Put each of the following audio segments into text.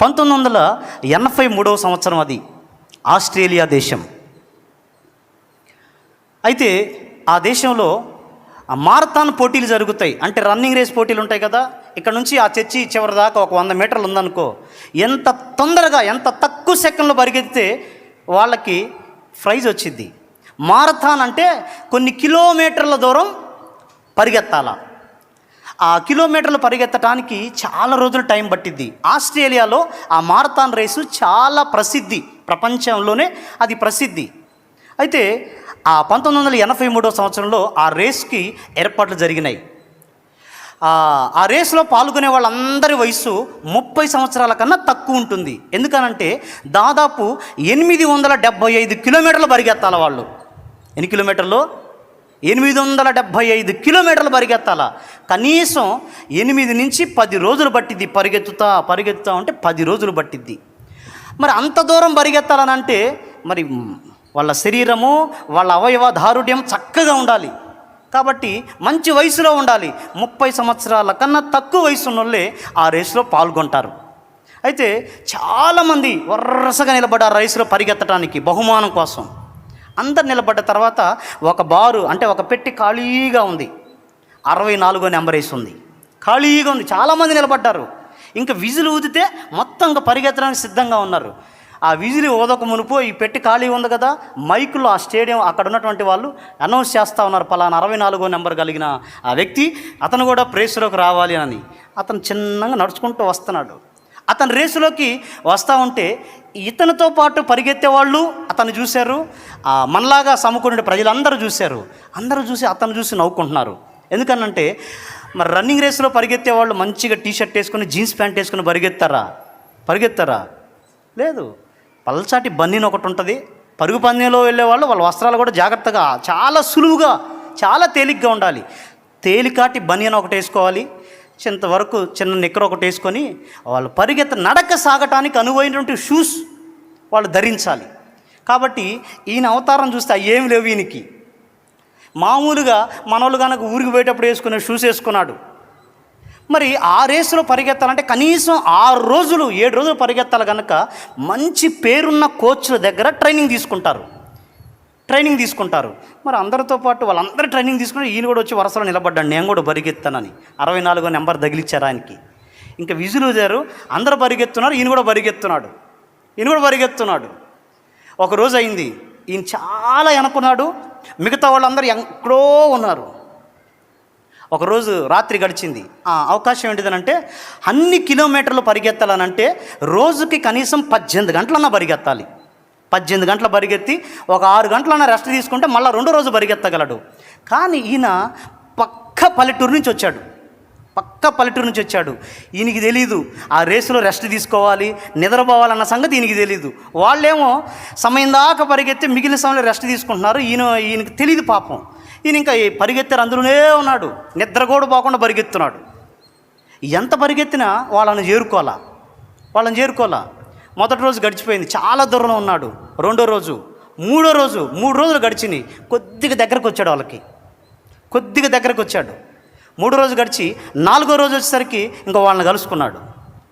పంతొమ్మిది వందల ఎనభై మూడవ సంవత్సరం అది ఆస్ట్రేలియా దేశం. అయితే ఆ దేశంలో ఆ మారథాన్ పోటీలు జరుగుతాయి. అంటే రన్నింగ్ రేస్ పోటీలు ఉంటాయి కదా ఇక్కడ నుంచి ఆ చర్చి చివరి దాకా ఒక వంద మీటర్లు ఉందనుకో ఎంత తొందరగా ఎంత తక్కువ సెకండ్లో పరిగెత్తితే వాళ్ళకి ప్రైజ్ వచ్చింది మారథాన్ అంటే కొన్ని కిలోమీటర్ల దూరం పరిగెత్తాలా. ఆ కిలోమీటర్లు పరిగెత్తడానికి చాలా రోజులు టైం పట్టిద్ది. ఆస్ట్రేలియాలో ఆ మారథాన్ రేసు చాలా ప్రసిద్ధి. ప్రపంచంలోనే అది ప్రసిద్ధి. అయితే ఆ పంతొమ్మిది వందల ఎనభై మూడో సంవత్సరంలో ఆ రేస్కి ఏర్పాట్లు జరిగినాయి. ఆ రేస్లో పాల్గొనే వాళ్ళందరి వయసు ముప్పై సంవత్సరాల కన్నా తక్కువ ఉంటుంది. ఎందుకనంటే దాదాపు ఎనిమిది వందల డెబ్భై ఐదు కిలోమీటర్లు పరిగెత్తాల వాళ్ళు. ఎన్ని కిలోమీటర్లు? ఎనిమిది వందల డెబ్భై ఐదు కిలోమీటర్లు పరిగెత్తాల? కనీసం ఎనిమిది నుంచి పది రోజులు పట్టిద్ది పరిగెత్తుతా పరిగెత్తుతా ఉంటే పది రోజులు పట్టిద్ది. మరి అంత దూరం పరిగెత్తాలనంటే మరి వాళ్ళ శరీరము వాళ్ళ అవయవ దారుఢ్యం చక్కగా ఉండాలి. కాబట్టి మంచి వయసులో ఉండాలి. ముప్పై సంవత్సరాల కన్నా తక్కువ వయసు ఉన్నోళ్ళే ఆ రేసులో పాల్గొంటారు. అయితే చాలామంది వరసగా నిలబడ్డారు రేసులో పరిగెత్తడానికి బహుమానం కోసం. అందరు నిలబడ్డ తర్వాత ఒక బారు అంటే ఒక పెట్టి ఖాళీగా ఉంది. అరవై నాలుగో నెంబర్ వేసి ఉంది. ఖాళీగా ఉంది. చాలామంది నిలబడ్డారు. ఇంకా విజులు ఊదితే మొత్తం ఇంకా పరిగెత్తడానికి సిద్ధంగా ఉన్నారు. ఆ విజిలి ఓదక మునుపు ఈ పెట్టి ఖాళీ ఉంది కదా మైకులో ఆ స్టేడియం అక్కడ ఉన్నటువంటి వాళ్ళు అనౌన్స్ చేస్తూ ఉన్నారు. పలానా అరవై నాలుగో నెంబర్ కలిగిన ఆ వ్యక్తి అతను కూడా ప్రేసులోకి రావాలి అని. అతను చిన్నగా నడుచుకుంటూ వస్తున్నాడు. అతను రేసులోకి వస్తూ ఉంటే ఇతనితో పాటు పరిగెత్తే వాళ్ళు అతను చూశారు మనలాగా సమకూరిన ప్రజలందరూ చూశారు. అందరూ చూసి అతను చూసి నవ్వుకుంటున్నారు. ఎందుకనంటే మరి రన్నింగ్ రేస్లో పరిగెత్తే వాళ్ళు మంచిగా టీ షర్ట్ వేసుకొని జీన్స్ ప్యాంట్ వేసుకొని పరిగెత్తారా? పరిగెత్తారా? లేదు. పల్చాటి బన్నీని ఒకటి ఉంటుంది. పరుగు పందెంలో వెళ్ళే వాళ్ళు వాళ్ళ వస్త్రాలు కూడా జాగ్రత్తగా చాలా సులువుగా చాలా తేలిగ్గా ఉండాలి. తేలికాటి బనియన్ ఒకటి వేసుకోవాలి. ఇంతవరకు చిన్న నిక్కర ఒకటి వేసుకొని వాళ్ళు పరిగెత్త నడక సాగటానికి అనువైనటువంటి షూస్ వాళ్ళు ధరించాలి. కాబట్టి ఈయన అవతారం చూస్తే అవి లేవు ఈయనకి. మామూలుగా మనోళ్ళు కనుక ఊరికి పోయేటప్పుడు వేసుకునే షూస్ వేసుకున్నాడు. మరి ఆ రేసులో పరిగెత్తాలంటే కనీసం ఆరు రోజులు ఏడు రోజులు పరిగెత్తాలి కనుక మంచి పేరున్న కోచ్ల దగ్గర ట్రైనింగ్ తీసుకుంటారు. ట్రైనింగ్ తీసుకుంటారు. మరి అందరితో పాటు వాళ్ళందరూ ట్రైనింగ్ తీసుకుని ఈయన కూడా వచ్చి వరుసలో నిలబడ్డాడు. నేను కూడా పరిగెత్తానని. అరవై నాలుగో నెంబర్ తగిలిచ్చారు ఆయనకి. ఇంకా విజులు ఊదారు అందరు పరిగెత్తున్నారు ఈయన కూడా పరిగెత్తున్నాడు. ఈయన కూడా పరిగెత్తున్నాడు. ఒక రోజు అయింది. ఈయన చాలా వెనుకున్నాడు మిగతా వాళ్ళందరూ ఎక్కడో ఉన్నారు. ఒకరోజు రాత్రి గడిచింది. ఆ అవకాశం ఏంటిదనంటే అన్ని కిలోమీటర్లు పరిగెత్తాలనంటే రోజుకి కనీసం పద్దెనిమిది గంటలన్నా పరిగెత్తాలి. పద్దెనిమిది గంటల పరిగెత్తి ఒక ఆరు గంటలన్నా రెస్ట్ తీసుకుంటే మళ్ళీ రెండో రోజు పరిగెత్తగలడు కానీ ఈయన పక్క పల్లెటూరు నుంచి వచ్చాడు. పక్క పల్లెటూరు నుంచి వచ్చాడు. ఈయనకి తెలీదు. ఆ రేసులో రెస్ట్ తీసుకోవాలి నిద్రపోవాలన్న సంగతి ఈయనకి తెలీదు. వాళ్ళేమో సమయం దాకా పరిగెత్తి మిగిలిన సమయంలో రెస్ట్ తీసుకుంటున్నారు. ఈయన ఈయనకి తెలియదు పాపం. ఈయన ఇంకా పరిగెత్తారు అందులోనే ఉన్నాడు. నిద్ర కూడా పోకుండా పరిగెత్తున్నాడు ఎంత పరిగెత్తినా వాళ్ళని చేరుకోవాలా? వాళ్ళని చేరుకోవాలా? మొదటి రోజు గడిచిపోయింది. చాలా దూరంలో ఉన్నాడు. రెండో రోజు మూడో రోజు మూడు రోజులు గడిచినాయి. కొద్దిగా దగ్గరకు వచ్చాడు వాళ్ళకి. కొద్దిగా దగ్గరకు వచ్చాడు. మూడో రోజు గడిచి నాలుగో రోజు వచ్చేసరికి ఇంకా వాళ్ళని కలుసుకున్నాడు.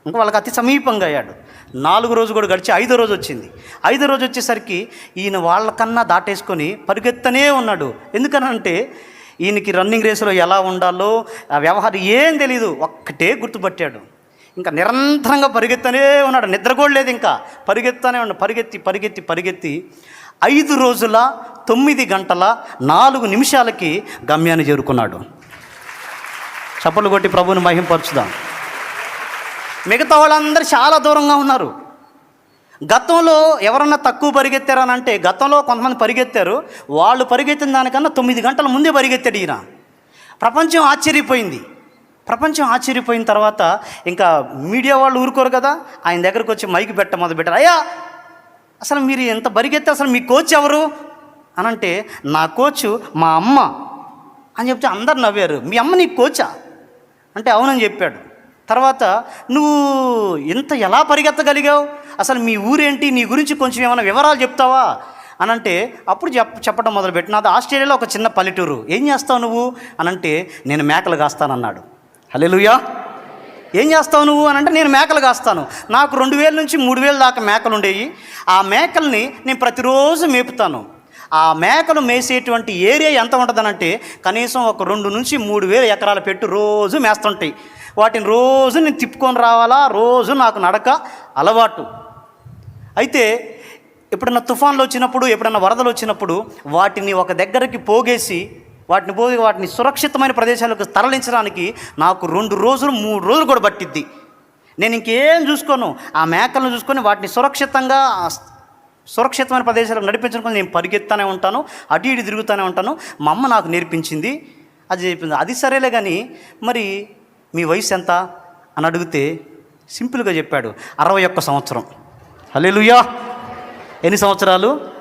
ఇంకా వాళ్ళకి అతి సమీపంగా అయ్యాడు. నాలుగు రోజు కూడా గడిచి ఐదో రోజు వచ్చింది. ఐదో రోజు వచ్చేసరికి ఈయన వాళ్ళకన్నా దాటేసుకొని పరిగెత్తనే ఉన్నాడు. ఎందుకనంటే ఈయనకి రన్నింగ్ రేసులో ఎలా ఉండాలో ఆ వ్యవహారం ఏం తెలియదు ఒక్కటే గుర్తుపట్టాడు. ఇంకా నిరంతరంగా పరిగెత్తనే ఉన్నాడు. నిద్ర కూడా లేదు ఇంకా. పరిగెత్తనే ఉన్నాడు. పరిగెత్తి పరిగెత్తి పరిగెత్తి ఐదు రోజుల తొమ్మిది గంటల నాలుగు నిమిషాలకి గమ్యాన్ని చేరుకున్నాడు. చప్పలు కొట్టి ప్రభుని మహింపరచుదాం. మిగతా వాళ్ళందరూ చాలా దూరంగా ఉన్నారు. గతంలో ఎవరన్నా తక్కువ పరిగెత్తారని అంటే గతంలో కొంతమంది పరిగెత్తారు. వాళ్ళు పరిగెత్తిన దానికన్నా తొమ్మిది గంటల ముందే పరిగెత్తాడు ఈయన. ప్రపంచం ఆశ్చర్యపోయింది. ప్రపంచం ఆశ్చర్యపోయిన తర్వాత ఇంకా మీడియా వాళ్ళు ఊరుకోరు కదా? ఆయన దగ్గరకు వచ్చి మైకి పెట్ట మొదలు పెట్టారు. అయ్యా అసలు మీరు ఎంత పరిగెత్తే అసలు మీ కోచ్ ఎవరు? అని అంటే నా కోచ్ మా అమ్మ అని చెప్తే అందరు నవ్వారు. మీ అమ్మ నీ కోచా? అంటే అవునని చెప్పాడు. తర్వాత నువ్వు ఇంత ఎలా పరిగెత్తగలిగావు? అసలు మీ ఊరేంటి? నీ గురించి కొంచెం ఏమైనా వివరాలు చెప్తావా? అని అంటే అప్పుడు చెప్ చెప్పడం మొదలుపెట్టి అది ఆస్ట్రేలియాలో ఒక చిన్న పల్లెటూరు. ఏం చేస్తావు నువ్వు? అనంటే నేను మేకలు కాస్తానన్నాడు. హలెలుయా ఏం చేస్తావు నువ్వు అని అంటే నేను మేకలు కాస్తాను. నాకు రెండు వేల నుంచి మూడు వేల దాకా మేకలు ఉండేవి ఆ మేకల్ని నేను ప్రతిరోజు మేపుతాను. ఆ మేకలు మేసేటువంటి ఏరియా ఎంత ఉంటుందనంటే కనీసం ఒక రెండు నుంచి మూడు వేల ఎకరాల పెట్టి రోజు మేస్తుంటాయి. వాటిని రోజు నేను తిప్పుకొని రావాలా రోజు నాకు నడక అలవాటు. అయితే ఎప్పుడన్నా తుఫాన్లు వచ్చినప్పుడు ఎప్పుడన్నా వరదలు వచ్చినప్పుడు వాటిని ఒక దగ్గరికి పోగేసి వాటిని పోయి వాటిని సురక్షితమైన ప్రదేశాలకు తరలించడానికి నాకు రెండు రోజులు మూడు రోజులు కూడా పట్టిద్ది. నేను ఇంకేం చూసుకోను? ఆ మేకలను చూసుకొని వాటిని సురక్షితంగా సురక్షితమైన ప్రదేశాలకు నడిపించడం నేను పరిగెత్తానే ఉంటాను అటు ఇటు తిరుగుతూనే ఉంటాను. మా అమ్మ నాకు నేర్పించింది. అది చెప్పింది. అది సరేలే కానీ మరి మీ వయసు ఎంత? అని అడిగితే సింపుల్గా చెప్పాడు. అరవై ఒక్క సంవత్సరం. హల్లెలూయా! ఎన్ని సంవత్సరాలు?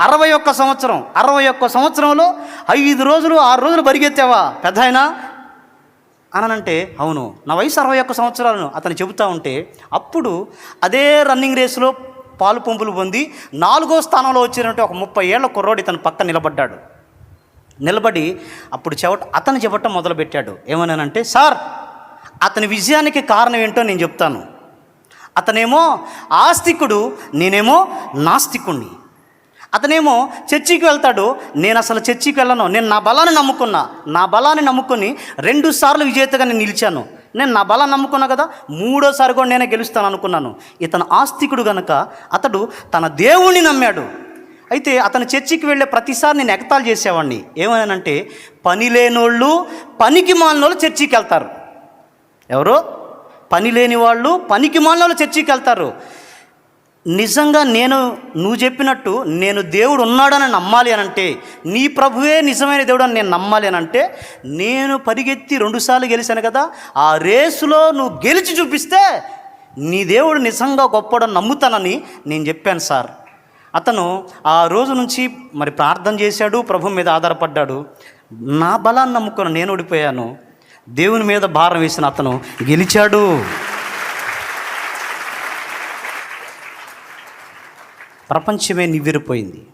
అరవై ఒక్క సంవత్సరం అరవై ఒక్క సంవత్సరంలో ఐదు రోజులు ఆరు రోజులు పరిగెత్తావా పెద్ద ఆయన? అనంటే అవును. నా వయసు అరవై ఒక్క సంవత్సరాలను అతను చెబుతా ఉంటే అప్పుడు అదే రన్నింగ్ రేసులో పాలు పంపులు పొంది నాలుగో స్థానంలో వచ్చినట్టు ఒక ముప్పై ఏళ్ళ కుర్రోడు ఇతను పక్క నిలబడ్డాడు. నిలబడి అప్పుడు చెవట అతను చెప్పటం మొదలుపెట్టాడు. ఏమన్నానంటే సార్ అతని విజయానికి కారణం ఏంటో నేను చెప్తాను. అతనేమో ఆస్తికుడు నేనేమో నాస్తికుణ్ణి. అతనేమో చర్చికి వెళ్తాడు. నేను అసలు చర్చికి వెళ్ళను. నేను నా బలాన్ని నమ్ముకున్నా. నా బలాన్ని నమ్ముకొని రెండు సార్లు విజేతగా నేను నిలిచాను. నేను నా బలాన్ని నమ్ముకున్నా కదా మూడోసారి కూడా నేనే గెలుస్తాను అనుకున్నాను. ఇతను ఆస్తికుడు గనక అతడు తన దేవుణ్ణి నమ్మాడు. అయితే అతను చర్చికి వెళ్ళే ప్రతిసారి నేను ఎగతాలు చేసేవాడిని ఏమనంటే పని లేనోళ్ళు పనికి మాలినోళ్ళు చర్చికి వెళ్తారు. ఎవరు? పని లేని వాళ్ళు పనికి మాలినోళ్ళు చర్చికి వెళ్తారు. నిజంగా నేను నువ్వు చెప్పినట్టు నేను దేవుడు ఉన్నాడని నమ్మాలి అని అంటే నీ ప్రభువే నిజమైన దేవుడు అని నేను నమ్మాలి అని అంటే నేను పరిగెత్తి రెండుసార్లు గెలిచాను కదా ఆ రేసులో నువ్వు గెలిచి చూపిస్తే నీ దేవుడు నిజంగా గొప్పడని నమ్ముతానని నేను చెప్పాను సార్. అతను ఆ రోజు నుంచి మరి ప్రార్థన చేశాడు ప్రభు మీద ఆధారపడ్డాడు. నా బలాన్ని నమ్ముకుని నేను ఓడిపోయాను. దేవుని మీద భారం వేసిన అతను గెలిచాడు. ప్రపంచమే నివ్వెరిపోయింది.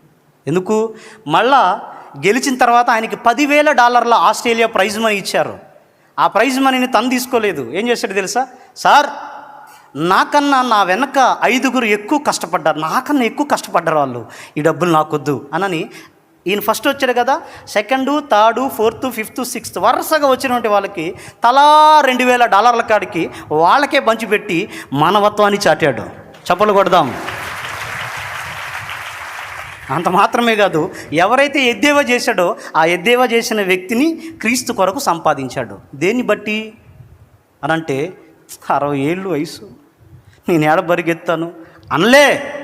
ఎందుకు? మళ్ళా గెలిచిన తర్వాత ఆయనకి పదివేల డాలర్ల ఆస్ట్రేలియా ప్రైజ్ మనీ ఇచ్చారు. ఆ ప్రైజ్ మనీని తను తీసుకోలేదు. ఏం చేశాడు తెలుసా? సార్ నాకన్నా నా వెనక ఐదుగురు ఎక్కువ కష్టపడ్డారు. నాకన్నా ఎక్కువ కష్టపడ్డారు వాళ్ళు. ఈ డబ్బులు నాకొద్దు అనని ఈయన ఫస్ట్ వచ్చాడు కదా. Second third fourth fifth sixth వరుసగా వచ్చినటువంటి వాళ్ళకి తలా రెండు వేల డాలర్ల కాడికి వాళ్ళకే పంచిపెట్టి మానవత్వాన్ని చాటాడు. చప్పలు కొడదాం. అంత మాత్రమే కాదు ఎవరైతే ఎద్దేవా చేశాడో ఆ ఎద్దేవా చేసిన వ్యక్తిని క్రీస్తు కొరకు సంపాదించాడు. దేన్ని బట్టి? అనంటే అరవై ఏళ్ళు వయసు. నేను ఏడ బరిగెత్తాను? అనలే.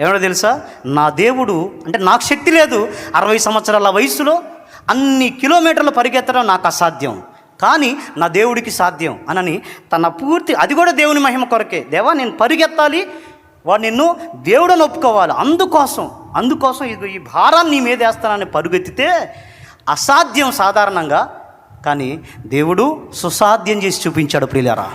ఏమన్నా తెలుసా? నా దేవుడు అంటే నాకు శక్తి లేదు అరవై సంవత్సరాల వయసులో అన్ని కిలోమీటర్లు పరిగెత్తడం నాకు అసాధ్యం. కానీ నా దేవుడికి సాధ్యం. అనని తన పూర్తి అది కూడా దేవుని మహిమ కొరకే. దేవా నేను పరిగెత్తాలి వాడు నిన్ను దేవుడని ఒప్పుకోవాలి. అందుకోసం అందుకోసం ఇది ఈ భారాన్ని నీ మీద వేస్తానని పరుగెత్తితే అసాధ్యం సాధారణంగా. కానీ దేవుడు సుసాధ్యం చేసి చూపించాడు ప్రియులారా.